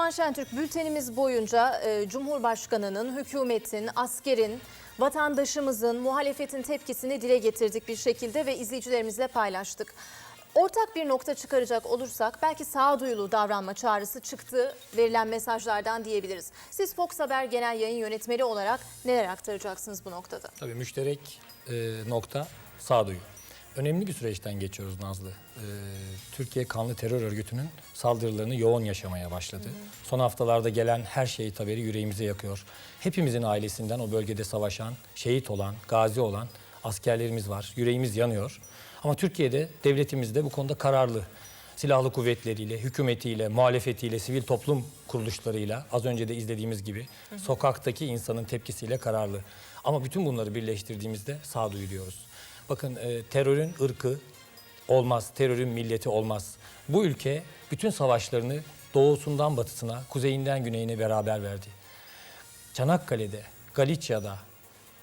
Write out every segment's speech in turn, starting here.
Doğan Şentürk bültenimiz boyunca e, Cumhurbaşkanı'nın, hükümetin, askerin, vatandaşımızın, muhalefetin tepkisini dile getirdik bir şekilde ve izleyicilerimizle paylaştık. Ortak bir nokta çıkaracak olursak belki sağduyulu davranma çağrısı çıktı verilen mesajlardan diyebiliriz. Siz Fox Haber Genel Yayın Yönetmeni olarak neler aktaracaksınız bu noktada? Tabii müşterek e, nokta sağduyu. Önemli bir süreçten geçiyoruz Nazlı. E, Türkiye kanlı terör örgütünün saldırılarını yoğun yaşamaya başladı. Son haftalarda gelen her şehit haberi yüreğimizi yakıyor. Hepimizin ailesinden o bölgede savaşan, şehit olan, gazi olan askerlerimiz var. Yüreğimiz yanıyor. Ama Türkiye'de devletimiz de bu konuda kararlı. Silahlı kuvvetleriyle, hükümetiyle, muhalefetiyle, sivil toplum kuruluşlarıyla az önce de izlediğimiz gibi sokaktaki insanın tepkisiyle kararlı. Ama bütün bunları birleştirdiğimizde sağduyu diyoruz. Bakın e, terörün ırkı olmaz, terörün milleti olmaz. Bu ülke bütün savaşlarını doğusundan batısına, kuzeyinden güneyine beraber verdi. Çanakkale'de, Galicia'da,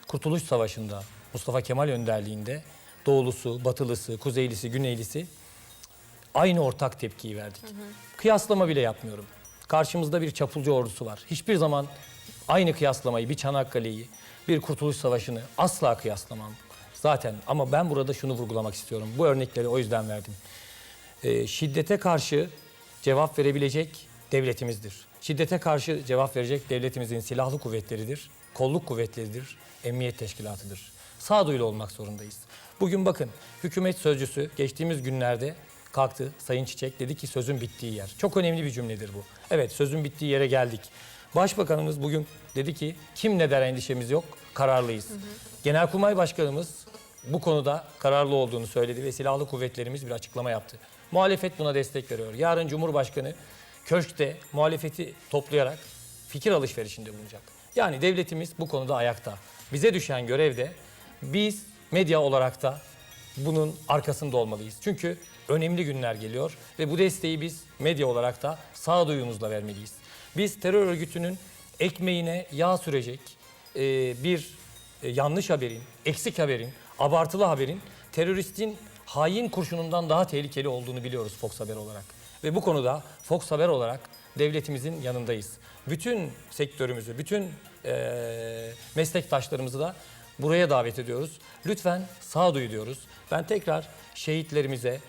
Kurtuluş Savaşı'nda, Mustafa Kemal önderliğinde doğulusu, batılısı, kuzeylisi, güneylisi aynı ortak tepkiyi verdik. Kıyaslama bile yapmıyorum. Karşımızda bir çapulcu ordusu var. Hiçbir zaman aynı kıyaslamayı, bir Çanakkale'yi, bir Kurtuluş Savaşı'nı asla kıyaslamam. Zaten ama ben burada şunu vurgulamak istiyorum. Bu örnekleri o yüzden verdim. Ee, şiddete karşı cevap verebilecek devletimizdir. Şiddete karşı cevap verecek devletimizin silahlı kuvvetleridir, kolluk kuvvetleridir, emniyet teşkilatıdır. Sağduyulu olmak zorundayız. Bugün bakın hükümet sözcüsü geçtiğimiz günlerde kalktı Sayın Çiçek dedi ki sözün bittiği yer. Çok önemli bir cümledir bu. Evet sözün bittiği yere geldik. Başbakanımız bugün dedi ki kim ne der endişemiz yok kararlıyız. Genelkurmay Başkanımız bu konuda kararlı olduğunu söyledi ve silahlı kuvvetlerimiz bir açıklama yaptı. Muhalefet buna destek veriyor. Yarın Cumhurbaşkanı köşkte muhalefeti toplayarak fikir alışverişinde bulunacak. Yani devletimiz bu konuda ayakta. Bize düşen görevde biz medya olarak da bunun arkasında olmalıyız. Çünkü önemli günler geliyor ve bu desteği biz medya olarak da sağduyumuzla vermeliyiz. Biz terör örgütünün ekmeğine yağ sürecek e, bir e, yanlış haberin, eksik haberin, abartılı haberin teröristin hain kurşunundan daha tehlikeli olduğunu biliyoruz Fox Haber olarak. Ve bu konuda Fox Haber olarak devletimizin yanındayız. Bütün sektörümüzü, bütün e, meslektaşlarımızı da buraya davet ediyoruz. Lütfen sağduyu diyoruz. Ben tekrar şehitlerimize,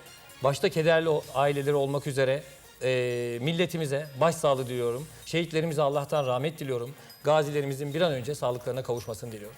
başta kederli aileleri olmak üzere e, milletimize başsağlığı diliyorum. Şehitlerimize Allah'tan rahmet diliyorum. Gazilerimizin bir an önce sağlıklarına kavuşmasını diliyorum.